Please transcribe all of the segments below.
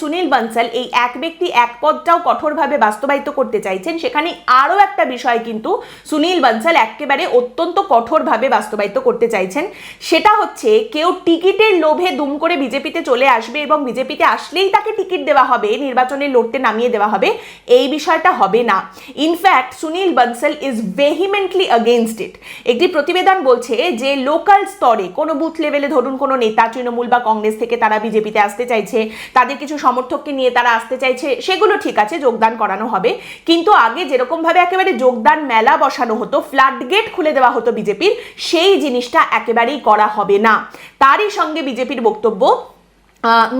সুনীল বানসাল এই এক ব্যক্তি এক পদটাও কঠোরভাবে বাস্তবায়িত করতে চাইছেন। সেখানে আরও একটা বিষয় কিন্তু সুনীল বানসাল একেবারে অত্যন্ত কঠোরভাবে বাস্তবায়িত করতে চাইছেন। সেটা হচ্ছে কেউ টিকিটের লোভে দুম করে বিজেপিতে চলে আসবে এবং বিজেপিতে আসলেই তাকে টিকিট দেওয়া হবে, নির্বাচনে লড়তে নামিয়ে দেওয়া হবে, এই বিষয়টা হবে না। In fact Sunil Bansal is vehemently against it একটি প্রতিবেদন বলছে যে লোকাল স্তরে কোনো বুথ লেভেলে ধরুন কোনো নেতা, তৃণমূল বা কংগ্রেস থেকে তারা বিজেপিতে আসতে চাইছে, তাদের কিছু সমর্থককে নিয়ে তারা আসতে চাইছে, সেগুলো ঠিক আছে, যোগদান করানো হবে। কিন্তু আগে যেরকমভাবে একেবারে যোগদান মেলা বসানো হতো ফ্লাড গেট খুলে দেওয়া হতো বিজেপির, সেই জিনিসটা একেবারেই করা হবে না। তারই সঙ্গে বিজেপির বক্তব্য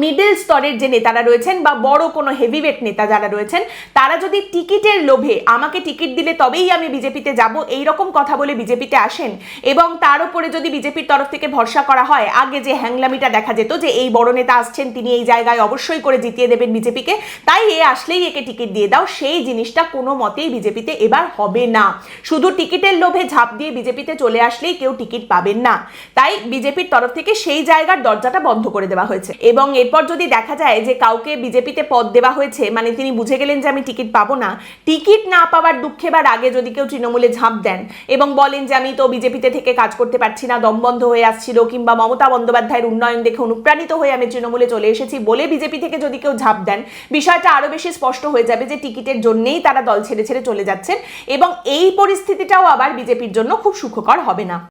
মিডল স্তরের যে নেতারা রয়েছেন বা বড় কোনো হেভিওয়েট নেতা যারা রয়েছেন, তারা যদি টিকিটের লোভে আমাকে টিকিট দিলে তবেই আমি বিজেপিতে যাব এই রকম কথা বলে বিজেপিতে আসেন এবং তার উপরে যদি বিজেপির তরফ থেকে ভরসা করা হয়, আগে যে হ্যাংলামিটা দেখা যেত যে এই বড় নেতা আসছেন, তিনি এই জায়গায় অবশ্যই করে জিতিয়ে দেবেন বিজেপিকে, তাই এ আসলেই একে টিকিট দিয়ে দাও, সেই জিনিসটা কোনো মতেই বিজেপিতে এবার হবে না। শুধু টিকিটের লোভে ঝাঁপ দিয়ে বিজেপিতে চলে আসলেই কেউ টিকিট পাবেন না। তাই বিজেপির তরফ থেকে সেই জায়গার দরজাটা বন্ধ করে দেওয়া হয়েছে। এবং এরপর যদি দেখা যায় যে কাউকে বিজেপিতে পদ দেওয়া হয়েছে মানে তিনি বুঝে গেলেন যে আমি টিকিট পাবো না, টিকিট না পাওয়ার দুঃখে বা আগে যদি কেউ তৃণমূলে ঝাঁপ দেন এবং বলেন যে আমি তো বিজেপিতে থেকে কাজ করতে পারছি না, দম বন্ধ হয়ে আসছিল কিংবা মমতা বন্দ্যোপাধ্যায়ের উন্নয়ন দেখে অনুপ্রাণিত হয়ে আমি তৃণমূলে চলে এসেছি বলে বিজেপি থেকে যদি কেউ ঝাঁপ দেন, বিষয়টা আরও বেশি স্পষ্ট হয়ে যাবে যে টিকিটের জন্যেই তারা দল ছেড়ে ছেড়ে চলে যাচ্ছেন এবং এই পরিস্থিতিটাও আবার বিজেপির জন্য খুব সুখকর হবে না।